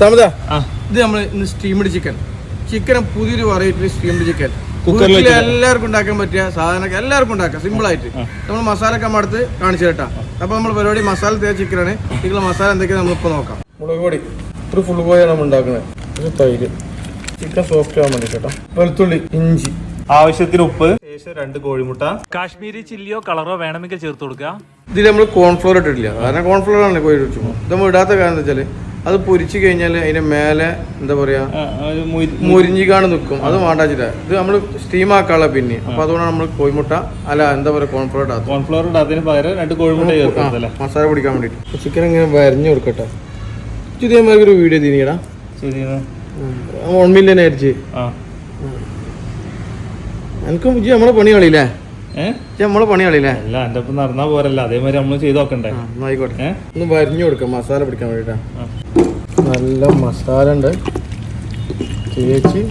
സമത. ആ. ഇത് നമ്മൾ ഇന്ന് സ്റ്റീംഡ് ചിക്കൻ ചിക്കൻ പുതിയൊരു വെറൈറ്റി സ്റ്റീംഡ് ചിക്കൻ കുക്കറിൽ എല്ലാവർക്കും ഉണ്ടാക്കാൻ പറ്റിയ സാധനം എല്ലാവർക്കും ഉണ്ടാക്കാം. സിമ്പിൾ ആയിട്ട്. നമ്മൾ മസാല ഒക്കെ അടുത്ത് കാണിച്ചു കേട്ടാ അപ്പൊ നമ്മൾ പരിപാടി മസാല തേച്ച ചിക്കനാണ് ഇതിലുള്ള മസാല എന്തൊക്കെയാണ് നമ്മളിപ്പോ നോക്കാം. മുളക് പൊടി. ഇത്ര ഫുൾ പോയാണ് നമ്മൾ ഉണ്ടാക്കുന്നത് ഒരു തൈര്. ചിക്കൻ സോഫ്റ്റ് ആവാൻ വേണ്ടി കേട്ടോ. വെളുത്തുള്ളി ഇഞ്ചി. ആവശ്യത്തിന് ഉപ്പ്. ശേഷം രണ്ട് കോഴിമുട്ട. കാശ്മീരി ചില്ലിയോ കളറോ വേണമെങ്കിൽ ചേർത്ത് കൊടുക്കുക. ഇതിൽ നമ്മൾ കോൺഫ്ലോർ ഇട്ടിട്ടില്ല. കാരണം കോൺഫ്ലോർ ആണ് കോഴി വെച്ചു ഇത് നമ്മൾ ഇടാത്ത കാരണം എന്താ വെച്ചാൽ അത് പൊരിച്ചു കഴിഞ്ഞാൽ അതിന്റെ മേലെ എന്താ പറയാ മുരിഞ്ഞിക്കാണ് നിൽക്കും അത് വേണ്ടാച്ചില്ല ഇത് നമ്മൾ സ്റ്റീം ആക്കാനുള്ള പിന്നെ അപ്പൊ അതുകൊണ്ടാണ് നമ്മൾ കോഴിമുട്ട അല്ല എന്താ പറയാ കോൺഫ്ലോർ കോൺഫ്ലോർ ഇടാത്തതിന് പകരം രണ്ട് കോഴിമുട്ട മസാല പിടിക്കാൻ വേണ്ടിട്ട്. ചിക്കൻ ഇങ്ങനെ വരഞ്ഞു കൊടുക്കട്ടെ. ഇജ്ജ് ഒരു വീഡിയോ തിരിയടാ ശരി വൺ മില്യൺ ആയിരിച്ച്. എനിക്കും നമ്മളെ പണി കളിയില്ലേ? നമ്മളെ പണിയാളില്ലേ? അല്ല എന്റെ ഒപ്പം നടന്നാ പോരല്ല. അതേമാതിരി നമ്മൾ ചെയ്ത് നോക്കണ്ടേ? ആയിക്കോട്ടെ. ഒന്ന് വരിഞ്ഞു കൊടുക്കാം മസാല പിടിക്കാൻ വേണ്ടിട്ടാ. നല്ല മസാല ഉണ്ട്. തേച്ച്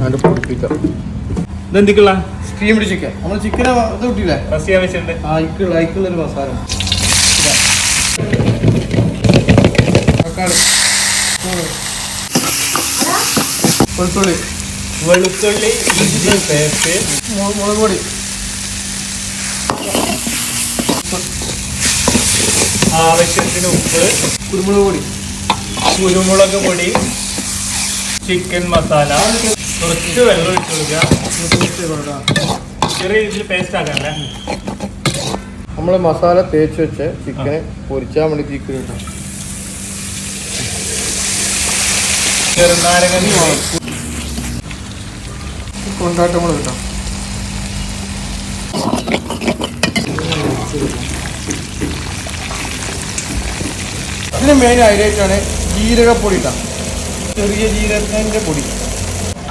അതിന്റെ പൊടിപ്പിക്കാം. ഇതെന്തിക്കുള്ള സ്റ്റീംഡ് ചിക്കൻ നമ്മൾ ചിക്കൻ ഇത് കിട്ടിയില്ലേ? റസ് ചെയ്യാൻ വെച്ചിട്ടുണ്ട് അയക്കുള്ള അയക്കുള്ള ഒരു മസാല. തക്കാളി. വെളുത്തുള്ളി. വെളുത്തുള്ളി ഇഞ്ചി പേസ്റ്റ്. മുളക് പൊടി. ആവശ്യത്തിന് ഉപ്പ് കുരുമുളക് പൊടി കുരുമുളക് പൊടി ചിക്കൻ മസാല കുറച്ച് വെള്ളം ഇട്ട് കൊടുക്കുക. ചെറിയ രീതിയിൽ പേസ്റ്റ് ആക്കാല്ലേ നമ്മൾ മസാല തേച്ച് വെച്ച് ചിക്കന് പൊരിച്ചാൽ വേണ്ടി ചിക്കൻ ഇട്ടാം ചെറുനാരങ്ങ കൊണ്ടാട്ടം കൂടെ കിട്ടാം ഇതിന് മെയിൻ ഹൈലൈറ്റ് ആണ് ജീരകപ്പൊടി ഇട്ടാം ചെറിയ ജീരകത്തിന്റെ പൊടി.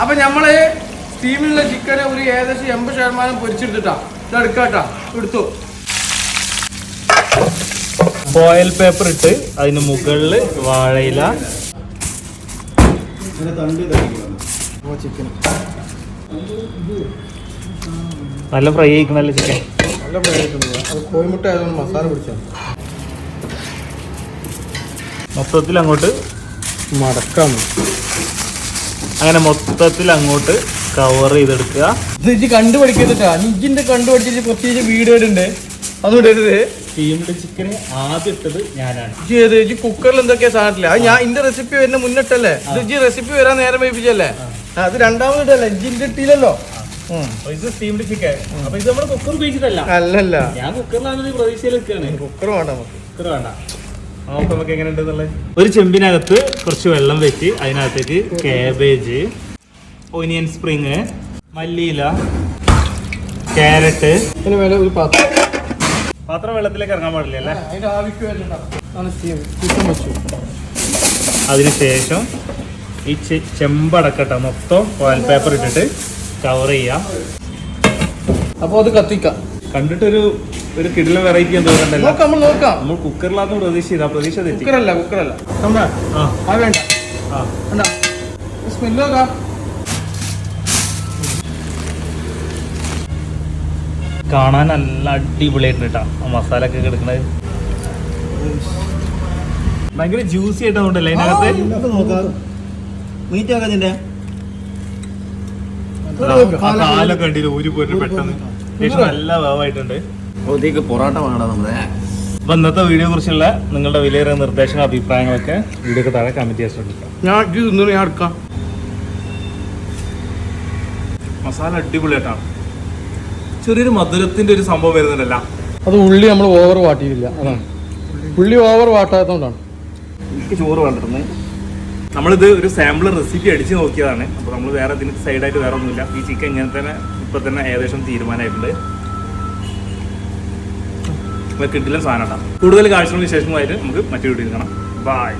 അപ്പൊ നമ്മൾ സ്റ്റീമിലുള്ള ചിക്കന് ഒരു ഏകദേശം എൺപത് ശതമാനം പൊരിച്ചെടുത്തിട്ടാ. ഇതെടുക്കാട്ടാ എടുത്തു. ബോയിൽ പേപ്പർ ഇട്ട് അതിന് മുകളിൽ വാഴയില. ചിക്കൻ നല്ല ഫ്രൈ ആയിക്കണല്ലേ ചിക്കൻ നല്ല ഫ്രൈ അത് കോഴിമുട്ട ആയതുകൊണ്ട് മസാല പിടിച്ചാൽ മൊത്തത്തിൽ അങ്ങോട്ട് മടക്കാം അങ്ങനെ മൊത്തത്തിൽ അങ്ങോട്ട് കവർ ചെയ്തെടുക്കുക. ഇത് ഇജ്ജ് കണ്ടുപഠിക്കത്തിട്ടാ ഇജ്ജിന്റെ കണ്ടുപഠിച്ചിട്ട് പ്രത്യേകിച്ച് വീടുകളുണ്ട് അതുകൊണ്ട് അതും ഇടരുത്. സ്റ്റീംഡ് ചിക്കന് ആദ്യം ഇട്ടത് ഞാനാണ്. കുക്കറിൽ എന്തൊക്കെയാ സാധനത്തില്ല അത് ഞാൻ ഇന്റെ റെസിപ്പി വരുന്ന മുന്നിട്ടല്ലേ ഇത് റെസിപ്പി വരാൻ നേരം വൈപ്പിച്ചല്ലേ അത് രണ്ടാമത് ഇട്ടല്ലേ ഇജിന്റെ ഇട്ടില്ലല്ലോ? ഇത് സ്റ്റീംഡ് ചിക്കൻ അപ്പൊ ഇത് നമ്മുടെ കുക്കർ ഉപയോഗിച്ചിട്ടല്ല. അല്ലല്ല. ഞാൻ കുക്കറിലാണ് പ്രതീക്ഷയിൽ നിൽക്കുകയാണ് കുക്കർ വേണ്ട നമുക്ക്. കുക്കർ വേണ്ട. നമുക്ക് ഒരു ചെമ്പിനകത്ത് കുറച്ച് വെള്ളം വെച്ച് അതിനകത്തേക്ക് കാബേജ് ഒനിയൻ സ്പ്രിങ് മല്ലിയില ക്യാരറ്റ് മേലെ ഒരു പാത്രം. പാത്രം വെള്ളത്തിലേക്ക് ഇറങ്ങാൻ പാടില്ല അല്ലേ? അതിന്റെ അതിനുശേഷം ഈ ചെമ്പടക്കട്ട മൊത്തം ഓയിൽ പേപ്പർ ഇട്ടിട്ട് കവർ ചെയ്യാം. അപ്പൊ അത് കത്തിക്കാം. കണ്ടിട്ടൊരു ഒരു കിടില വെറൈറ്റി എന്ന് തോന്നണ്ടല്ലോ നോക്കാം നമ്മൾ നോക്കാം. നമ്മൾ കുക്കറിലാന്ന് പ്രതീക്ഷ ചെയ്താ പ്രതീക്ഷ തെറ്റി. കുക്കറല്ല കുക്കറല്ല. നമ്മുടെ ആ. അത് വേണ്ട. ആ. വേണ്ട സ്മെല്ല് നോക്കാം. കാണാൻ നല്ല അടിപൊളിയായിട്ട് കേട്ടാ ആ മസാല ഒക്കെ കിടക്കണത് ഭയങ്കര ജ്യൂസി ആയിട്ടുണ്ടല്ലേ അതിനകത്ത്? ആ കാലൊക്കെ കണ്ടില്ല ഊരി പോയിട്ട് പെട്ടെന്ന്. ശേഷം നല്ല വേവായിട്ടുണ്ട്. പൊറോട്ട വേണം നമ്മളെ അപ്പൊ ഇന്നത്തെ വീഡിയോ കുറിച്ചുള്ള നിങ്ങളുടെ വിലയേറിയ നിർദ്ദേശങ്ങൾ അഭിപ്രായങ്ങളൊക്കെ വീഡിയോക്ക് താഴെ കമന്റ് ചെയ്യാൻ ശ്രമിക്കാം. ഞാൻ ഇത് ഞാൻ എടുക്കാം. മസാല അടിപൊളിയായിട്ടാണ് ചെറിയൊരു മധുരത്തിന്റെ ഒരു സംഭവം വരുന്നുണ്ടല്ല. അത് ഉള്ളി നമ്മൾ ഓവർ വാട്ടിയില്ല അതാണ്. ഉള്ളി ഓവർ വാട്ടാത്തതുകൊണ്ടാണ് എനിക്ക് ചോറ് വേണ്ടിരുന്നത് നമ്മളിത് ഒരു സാമ്പിൾ റെസിപ്പി അടിച്ച് നോക്കിയതാണ്. അപ്പോൾ നമ്മൾ വേറെ ഇതിന് സൈഡായിട്ട് വേറെ ഒന്നുമില്ല. ഈ ചിക്കൻ ഇങ്ങനെ തന്നെ ഇപ്പം തന്നെ ഏകദേശം തീരുമാനമായിട്ടുണ്ട്. കിട്ടില്ല സാധനം കൂടുതൽ കാഴ്ചകൾക്ക് ശേഷമായിട്ട് നമുക്ക് മറ്റു വീട്ടിൽ കാണാം. ബൈ